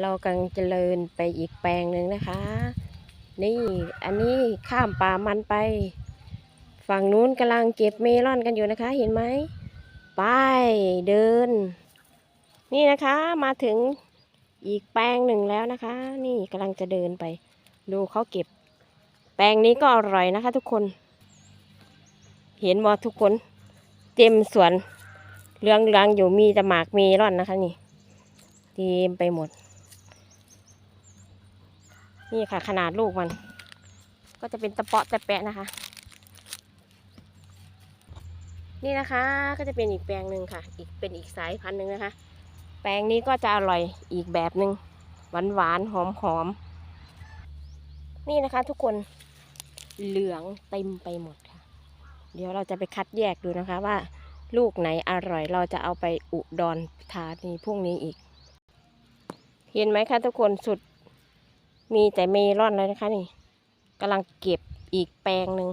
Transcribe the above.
เรากำลังเจริญไปอีกแปลงหนึ่งนะคะ นี่อันนี้ข้ามป่ามันไป ฝั่งนู้นกำลังเก็บเมลอนกันอยู่นะคะ เห็นไหมไปเดิน นี่นะคะมาถึงอีกแปลงหนึ่งแล้วนะคะ นี่กำลังจะเดินไป ดูเขาเก็บ แปลงนี้ก็อร่อยนะคะ ทุกคน เห็นบอทุกคนเต็มสวนเรืองเรืองๆอยู่มีแต่หมากเมลอนนะคะนี่เต็มไปหมด นี่ค่ะ ขนาดลูกมัน ก็จะเป็นตะเปาะตะแปะนะคะ นี่นะคะก็จะเป็นอีกแปลงหนึ่งค่ะ อีกเป็นอีกสายพันธุ์หนึ่งนะคะ แปลงนี้ก็จะอร่อยอีกแบบหนึ่งหวานหวานหอมหอมนี่นะคะ ทุกคนเหลืองเต็มไปหมดค่ะ เดี๋ยวเราจะไปคัดแยกดูนะคะว่า ลูกไหนอร่อยเราจะเอาไปอุดรธานีพรุ่งนี้อีก เห็นไหมคะทุกคนสุด มีแต่เมลอนเลยนะคะนี่กำลังเก็บอีกแปลงหนึ่ง